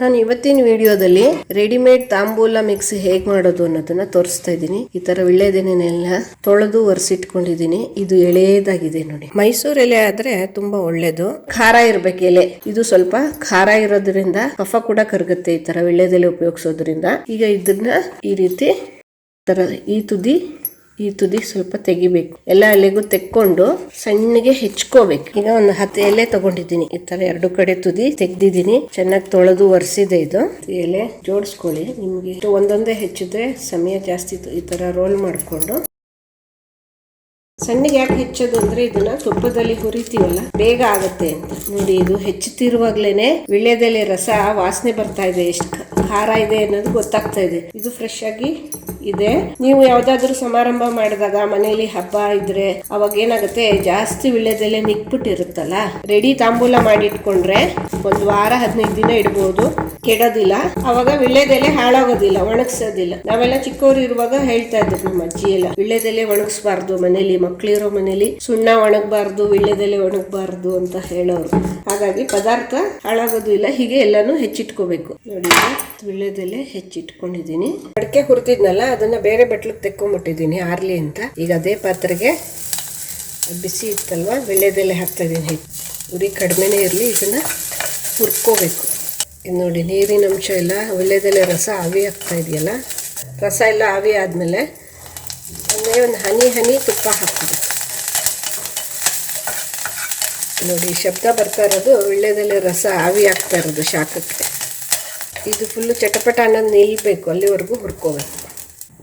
ನಾನು ಇವತ್ತಿನ ವಿಡಿಯೋದಲ್ಲಿ ರೆಡಿಮೇಡ್ ತಾಂಬೂಲ ಮಿಕ್ಸ್ ಹೇಗೆ ಮಾಡೋದು ಅನ್ನೋದನ್ನ ತೋರಿಸ್ತಾ ಇದ್ದೀನಿ. ಈ ತರ ವಿಳ್ಳೆದೆನೆಲ್ಲ ತೊಳೆದು ಒರೆಸಿಟ್ಕೊಂಡಿದ್ದೀನಿ. ಇದು ಎಳೆಯದಾಗಿದೆ ನೋಡಿ. ಮೈಸೂರು ಎಲೆ ಆದ್ರೆ ತುಂಬಾ ಒಳ್ಳೇದು. ಖಾರ ಇರ್ಬೇಕು ಎಲೆ. ಇದು ಸ್ವಲ್ಪ ಖಾರ ಇರೋದ್ರಿಂದ ಕಫ ಕೂಡ ಕರಗುತ್ತೆ ಈ ತರ ವಿಳ್ಳೆದೆಲೆ ಉಪಯೋಗಿಸೋದ್ರಿಂದ. ಈಗ ಇದನ್ನ ಈ ರೀತಿ ತರ ಈ ತುದಿ ಈ ತುದಿ ಸ್ವಲ್ಪ ತೆಗಿಬೇಕು. ಎಲ್ಲ ಎಲೆಗೂ ತೆಕ್ಕೊಂಡು ಸಣ್ಣಗೆ ಹೆಚ್ಕೋಬೇಕು. ಈಗ ಒಂದು ಹತ್ತು ಎಲೆ ತಗೊಂಡಿದ್ದೀನಿ. ಈ ತರ ಎರಡು ಕಡೆ ತುದಿ ತೆಗ್ದಿದ್ದೀನಿ. ಚೆನ್ನಾಗಿ ತೊಳೆದು ಒರೆಸಿದೆ ಇದು. ಎಲೆ ಜೋಡಿಸ್ಕೊಳ್ಳಿ. ನಿಮ್ಗೆ ಇಷ್ಟು ಒಂದೊಂದೇ ಹೆಚ್ಚಿದ್ರೆ ಸಮಯ ಜಾಸ್ತಿ ಈ ತರ ರೋಲ್ ಮಾಡ್ಕೊಂಡು. ಸಣ್ಣಗೆ ಯಾಕೆ ಹೆಚ್ಚೋದು ಅಂದ್ರೆ ಇದನ್ನ ತುಪ್ಪದಲ್ಲಿ ಹುರಿತೀವಲ್ಲ, ಬೇಗ ಆಗುತ್ತೆ ಅಂತ. ನೋಡಿ, ಇದು ಹೆಚ್ಚುತ್ತಿರುವಾಗ್ಲೇನೆ ವಿಳ್ಯದೆಲೆ ರಸ ವಾಸನೆ ಬರ್ತಾ ಇದೆ. ಎಷ್ಟು ಖಾರ ಇದೆ ಅನ್ನೋದು ಗೊತ್ತಾಗ್ತಾ ಇದೆ. ಇದು ಫ್ರೆಶ್ ಆಗಿ ಇದೆ. ನೀವು ಯಾವ್ದಾದ್ರು ಸಮಾರಂಭ ಮಾಡಿದಾಗ ಮನೆಯಲ್ಲಿ ಹಬ್ಬ ಇದ್ರೆ ಅವಾಗ ಏನಾಗುತ್ತೆ? ಜಾಸ್ತಿ ವಿಳ್ಯದೆಲೆ ಮಿಕ್ಬಿಟ್ಟಿರುತ್ತಲ್ಲ? ರೆಡಿ ತಾಂಬೂಲ ಮಾಡಿಟ್ಕೊಂಡ್ರೆ ಒಂದು ವಾರ, ಹದಿನೈದು ದಿನ ಇಡ್ಬೋದು. ಕೆಡೋದಿಲ್ಲ. ಅವಾಗ ವಿಳ್ಯದೆಲೆ ಹಾಳಾಗೋದಿಲ್ಲ, ಒಣಗ್ಸೋದಿಲ್ಲ. ನಾವೆಲ್ಲ ಚಿಕ್ಕವರು ಇರುವಾಗ ಹೇಳ್ತಾ ಇದ್ರು ನಮ್ಮ ಅಜ್ಜಿ ಎಲ್ಲ ವಿಳ್ಯದೆಲೆ ಒಣಗಿಸ್ಬಾರ್ದು ಮನೇಲಿ ಮಕ್ಳಿರೋ ಮನೇಲಿ ಸುಣ್ಣ ಒಣಗಬಾರ್ದು ವಿಳ್ಯದೆಲೆ ಒಣಗಬಾರ್ದು ಅಂತ ಹೇಳೋರು. ಹಾಗಾಗಿ ಪದಾರ್ಥ ಹಾಳಾಗೋದು ಇಲ್ಲ, ಹೀಗೆ ಎಲ್ಲಾನು ಹೆಚ್ಚಿಟ್ಕೋಬೇಕು. ನೋಡಿ ವಿಳ್ಯದೆಲೆ ಹೆಚ್ಚಿಟ್ಕೊಂಡಿದ್ದೀನಿ. ಅಡಿಕೆ ಹುರಿದಿದ್ನಲ್ಲ ಅದನ್ನ ಬೇರೆ ಬಟ್ಲಿಗೆ ತೆಕ್ಕೊಂಬಿಟ್ಟಿದ್ದೀನಿ, ಆರ್ಲಿ ಅಂತ. ಈಗ ಅದೇ ಪಾತ್ರೆಗೆ ಬಿಸಿ ಇತ್ತಲ್ವ ಬೆಳ್ಳೆದೆಲೆ ಹಾಕ್ತಾ ಇದ್ದೀನಿ. ಉರಿ ಕಡಿಮೆನೇ ಇರಲಿ, ಇದನ್ನು ಹುರ್ಕೋಬೇಕು. ಇದು ನೋಡಿ, ನೀರಿನ ಅಂಶ ಎಲ್ಲ ಒಳ್ಳೆದೆಲೆ ರಸ ಆವಿ ಆಗ್ತಾ ಇದೆಯಲ್ಲ? ರಸ ಎಲ್ಲ ಆವಿ ಆದಮೇಲೆ ಅಂದರೆ ಒಂದು ಹನಿ ಹನಿ ತುಪ್ಪ ಹಾಕ್ತೀವಿ ನೋಡಿ ಶಬ್ದ ಬರ್ತಾ ಇರೋದು ಒಳ್ಳೆದೆಲೆ ರಸ ಆವಿ ಆಗ್ತಾ ಇರೋದು ಶಾಖಕ್ಕೆ. ಇದು ಫುಲ್ಲು ಚಟಪಟ ಅನ್ನೋದು ನಿಲ್ಲಬೇಕು ಅಲ್ಲಿವರೆಗೂ ಹುರ್ಕೋಬೇಕು.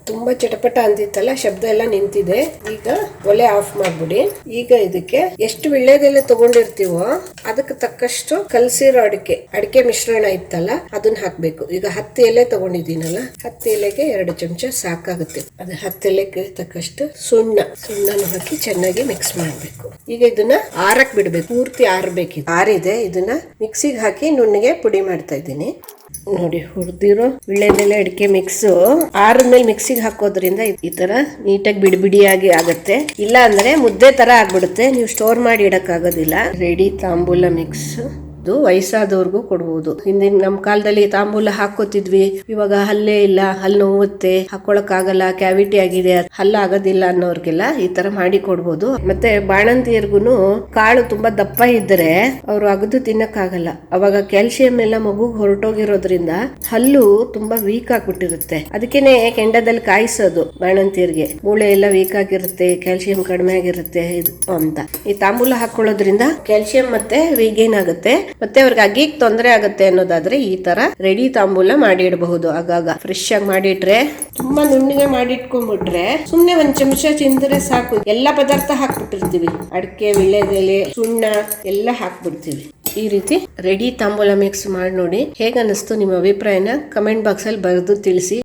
ತುಂಬ ಚಟಪಟ ಅಂದಿತ್ತಲ್ಲ, ಶಬ್ದ ಎಲ್ಲ ನಿಂತಿದೆ. ಈಗ ಒಲೆ ಆಫ್ ಮಾಡ್ಬಿಡಿ. ಈಗ ಇದಕ್ಕೆ ಎಷ್ಟು ವಿಳ್ಯದೆಲೆ ತಗೊಂಡಿರ್ತೀವೋ ಅದಕ್ಕೆ ತಕ್ಕಷ್ಟು ಕಲಸಿರೋ ಅಡಿಕೆ ಅಡಿಕೆ ಮಿಶ್ರಣ ಇತ್ತಲ್ಲ, ಅದನ್ನ ಹಾಕ್ಬೇಕು. ಈಗ ಹತ್ತು ಎಲೆ ತಗೊಂಡಿದ್ದೀನಲ್ಲ, ಹತ್ತು ಎಲೆಗೆ ಎರಡು ಚಮಚ ಸಾಕಾಗುತ್ತೆ. ಅದು ಹತ್ತು ಎಲೆಗೆ ತಕ್ಕಷ್ಟು ಸುಣ್ಣ ಸುಣ್ಣನ ಹಾಕಿ ಚೆನ್ನಾಗಿ ಮಿಕ್ಸ್ ಮಾಡಬೇಕು. ಈಗ ಇದನ್ನ ಆರಕ್ ಬಿಡ್ಬೇಕು. ಪೂರ್ತಿ ಆರ್ಬೇಕಿದೆ ಆರಿದೆ, ಇದನ್ನ ಮಿಕ್ಸಿಗೆ ಹಾಕಿ ನುಣ್ಣಗೆ ಪುಡಿ ಮಾಡ್ತಾ ಇದ್ದೀನಿ. ನೋಡಿ ಹುರಿದಿರೋ ವಿಳ್ಳೆದೆಲೆ ಅಡಿಕೆ ಮಿಕ್ಸ್ ಆರಿದ್ಮೇಲೆ ಮಿಕ್ಸಿಗೆ ಹಾಕೋದ್ರಿಂದ ಈ ತರ ನೀಟಾಗಿ ಬಿಡಿ ಬಿಡಿಯಾಗಿ ಆಗತ್ತೆ. ಇಲ್ಲ ಅಂದ್ರೆ ಮುದ್ದೆ ತರ ಆಗ್ಬಿಡುತ್ತೆ. ನೀವು ಸ್ಟೋರ್ ಮಾಡಿ ಇಡಕ್ಕಾಗೋದಿಲ್ಲ. ರೆಡಿ ತಾಂಬೂಲ ಮಿಕ್ಸ್ ಇದು ವಯಸ್ಸಾದವ್ರಿಗೂ ಕೊಡ್ಬೋದು. ಹಿಂದಿನ ನಮ್ಮ ಕಾಲದಲ್ಲಿ ತಾಂಬೂಲ ಹಾಕೋತಿದ್ವಿ ಇವಾಗ ಹಲ್ಲೇ ಇಲ್ಲ, ಹಲ್ಲು ನೋವುತ್ತೆ ಹಾಕೊಳಕ್ ಆಗಲ್ಲ ಕ್ಯಾವಿಟಿ ಆಗಿದೆ, ಹಲ್ಲ ಆಗೋದಿಲ್ಲ ಅನ್ನೋರ್ಗೆಲ್ಲ ಈ ತರ ಮಾಡಿ ಕೊಡ್ಬೋದು. ಮತ್ತೆ ಬಾಣಂತಿಯರ್ಗುನು ಕಾಳು ತುಂಬಾ ದಪ್ಪ ಇದ್ರೆ ಅವ್ರು ಅಗದು ತಿನ್ನಕ್ಕಾಗಲ್ಲ. ಅವಾಗ ಕ್ಯಾಲ್ಸಿಯಂ ಎಲ್ಲ ಮಗುಗೆ ಹೊರಟೋಗಿರೋದ್ರಿಂದ ಹಲ್ಲು ತುಂಬಾ ವೀಕ್ ಆಗ್ಬಿಟ್ಟಿರುತ್ತೆ. ಅದಕ್ಕೇನೆ ಕೆಂಡದಲ್ಲಿ ಕಾಯಿಸೋದು ಬಾಣಂತಿಯರ್ಗೆ. ಮೂಳೆ ಎಲ್ಲ ವೀಕ್ ಆಗಿರುತ್ತೆ ಕ್ಯಾಲ್ಸಿಯಂ ಕಡಿಮೆ ಆಗಿರುತ್ತೆ ಇದು ಅಂತ. ಈ ತಾಂಬೂಲ ಹಾಕೊಳ್ಳೋದ್ರಿಂದ ಕ್ಯಾಲ್ಸಿಯಂ ಮತ್ತೆ ವೀಗೇನ್ ಆಗುತ್ತೆ ಮತ್ತೆ ಅವ್ರಿಗೆ ಅಗೀಗ್ ತೊಂದರೆ ಆಗುತ್ತೆ ಅನ್ನೋದಾದ್ರೆ ಈ ತರ ರೆಡಿ ತಾಂಬೂಲ ಮಾಡಿಡಬಹುದು. ಆಗಾಗ ಫ್ರೆಶ್ ಆಗಿ ಮಾಡಿಟ್ರೆ ತುಂಬಾ ನುಣ್ಣಗೆ ಮಾಡಿಟ್ಕೊಂಡ್ಬಿಟ್ರೆ ಸುಮ್ನೆ ಒಂದ್ ಚಮಚ ತಿಂದ್ರೆ ಸಾಕು. ಎಲ್ಲಾ ಪದಾರ್ಥ ಹಾಕ್ಬಿಟ್ಟಿರ್ತೀವಿ. ಅಡಿಕೆ ವಿಳ್ಳೆದೆಲೆ ಸುಣ್ಣ ಎಲ್ಲ ಹಾಕ್ಬಿಡ್ತೀವಿ. ಈ ರೀತಿ ರೆಡಿ ತಾಂಬೂಲ ಮಿಕ್ಸ್ ಮಾಡಿ ನೋಡಿ ಹೇಗನ್ನಿಸ್ತು ನಿಮ್ಮ ಅಭಿಪ್ರಾಯನ ಕಮೆಂಟ್ ಬಾಕ್ಸ್ ಅಲ್ಲಿ ಬರೆದು ತಿಳಿಸಿ.